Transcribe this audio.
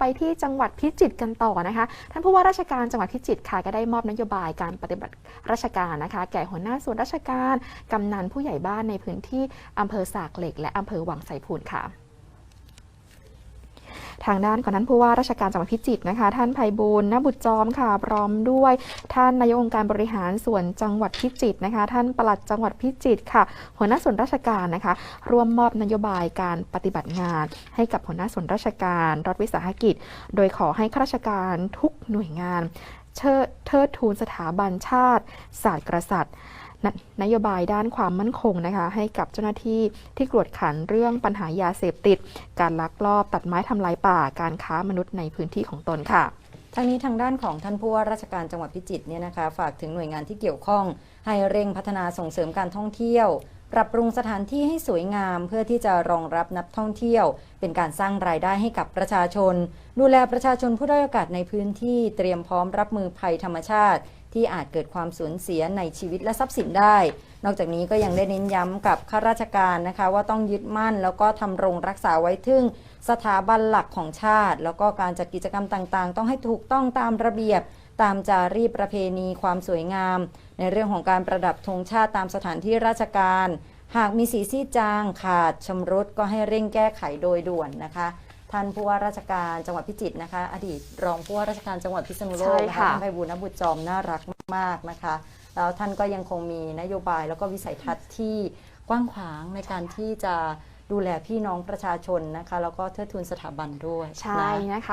ไปที่จังหวัดพิจิตรกันต่อนะคะ ท่านผู้ว่าราชการจังหวัดพิจิตรค่ะก็ได้มอบนโยบายการปฏิบัติราชการนะคะ แก่หัวหน้าส่วนราชการ กำนันผู้ใหญ่บ้านในพื้นที่อำเภอสากเหล็ก และอำเภอวังไสพูนค่ะ ทางด้านของท่านผู้ว่าราชการจังหวัดพิจิตรนะคะ ท่านไพบูลย์นบุตรจอมค่ะ พร้อมด้วย ท่านนายกองค์การบริหารส่วนจังหวัดพิจิตรนะคะ ท่านปลัดจังหวัดพิจิตรค่ะ หัวหน้าส่วนราชการนะคะ ร่วมมอบนโยบายการปฏิบัติงาน ให้กับหัวหน้าส่วนราชการรัฐวิสาหกิจ โดยขอให้ข้าราชการทุกหน่วยงานเชิดเทิดทูนสถาบันชาติ ศาสตร์กษัตริย์ นนโยบายด้านความมั่นคงนะคะ ให้กับเจ้าหน้าที่ที่กวดขันเรื่องปัญหายาเสพติด การลักลอบตัดไม้ทำลายป่า การค้ามนุษย์ในพื้นที่ของตนค่ะทางนี้ทางด้านของท่านผู้ว่าราชการจังหวัดพิจิตรเนี่ยนะคะ ฝากถึงหน่วยงานที่เกี่ยวข้อง ให้เร่งพัฒนาส่งเสริมการท่องเที่ยว ปรับปรุงสถานที่ให้สวยงาม เพื่อที่จะรองรับนักท่องเที่ยว เป็นการสร้างรายได้ให้กับประชาชน ดูแลประชาชนผู้ด้อยโอกาสในพื้นที่เตรียมพร้อมรับมือภัยธรรมชาติ ที่อาจเกิดความสูญเสียในชีวิตและทรัพย์สินได้ นอกจากนี้ก็ยังได้เน้นย้ำกับข้าราชการนะคะ ว่าต้องยึดมั่น แล้วก็ทำรงรักษาไว้ถึงสถาบันหลักของชาติ แล้วก็การจัดกิจกรรมต่างๆ ต้องให้ถูกต้องตามระเบียบตามจารีประเพณีความสวยงามในเรื่องของการประดับธงชาติตามสถานที่ราชการ หากมีสีซีดจางขาดชำรุดก็ให้เร่งแก้ไขโดยด่วนนะคะ ท่านผู้ว่าราชการจังหวัดพิจิตรนะคะ อดีตรองผู้ว่าราชการจังหวัดพิษณุโลกใช่นะคะค่ะท่านไพบูลย์นบุตรจอมน่ารักมากๆนะคะ แล้วท่านก็ยังคงมีนโยบายแล้วก็วิสัยทัศน์ที่กว้างขวางในการที่จะดูแลพี่น้องประชาชนนะคะ แล้วก็เทิดทูนสถาบันด้วยใช่นะนะคะ